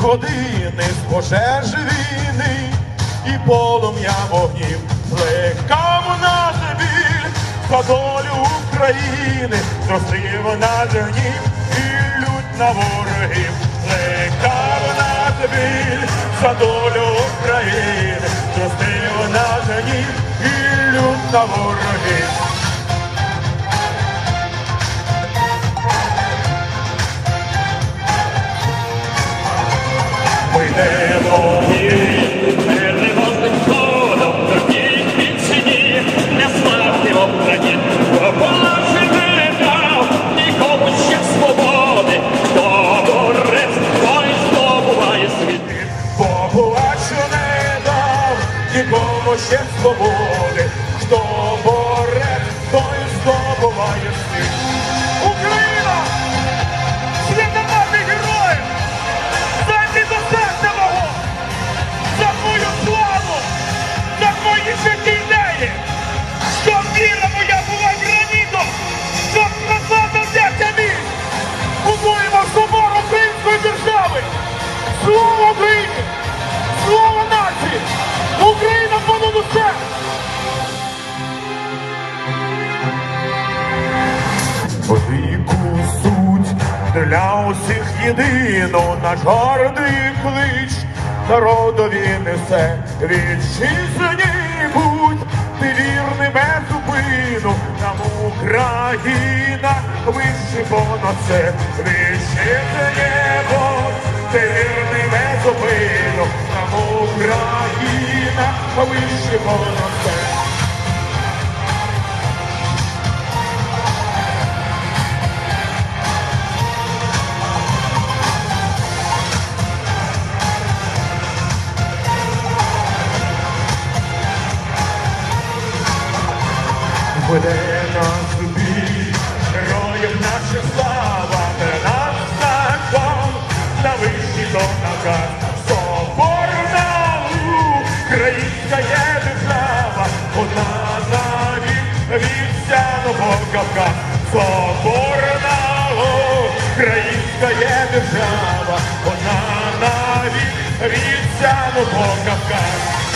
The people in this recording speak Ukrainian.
години з пожеж війни і полум'я вогнів плекав наш біль за долю України, зростив наш гнів і лють на ворогів, плекав наш біль за долю України, зростив наш гнів і лють на ворогів. Нікому ще свободи, хто борець, той здобуває світ. Слава Україні! Слава нації! Україна понад усе! Велику суть для усіх єдино наш гордий клич народові несе вітчизні будь ти вірний без зупину нам Україна вище понад це вітчизні будь ти вірний зупину нам Україна понад це. Веде нас бій, героїв наша слава, є держава, одна навіть від сяного Кавказ, соборна українська є держава, одна навіть від сяного Кавказ.